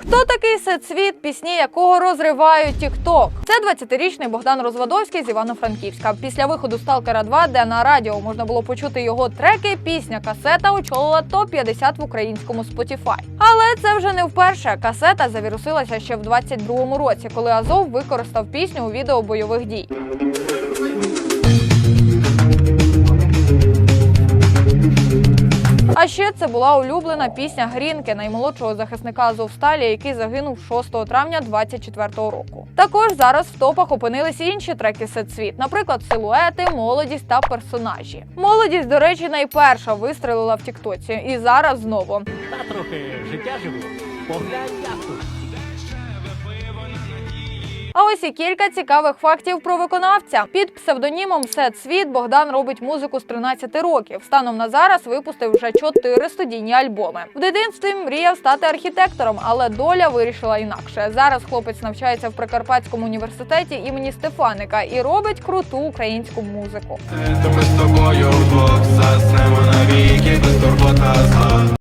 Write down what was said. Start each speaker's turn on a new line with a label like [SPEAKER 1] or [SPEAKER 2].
[SPEAKER 1] Хто такий Сецвіт, пісні якого розривають Тікток? Це 20-річний Богдан Розвадовський з Івано-Франківська. Після виходу Сталкера 2, де на радіо можна було почути його треки, пісня касета очолила топ 50 в українському Spotify. Але це вже не вперше. Касета завірусилася ще в 22-му році, коли Азов використав пісню у відео бойових дій. Ще це була улюблена пісня Грінки, наймолодшого захисника Азовсталі, який загинув 6 травня 24-го року. Також зараз в топах опинилися інші треки Сецвіт, наприклад, силуети, молодість та персонажі. Молодість, до речі, найперша вистрелила в Тіктоці, і зараз знову.
[SPEAKER 2] Та трохи життя живу. Поглянь, як тут.
[SPEAKER 1] А ось і кілька цікавих фактів про виконавця. Під псевдонімом Сет Світ Богдан робить музику з 13 років. Станом на зараз випустив вже 4 студійні альбоми. В дитинстві мріяв стати архітектором, але доля вирішила інакше. Зараз хлопець навчається в Прикарпатському університеті імені Стефаника і робить круту українську музику.
[SPEAKER 3] Ми з тобою вдвох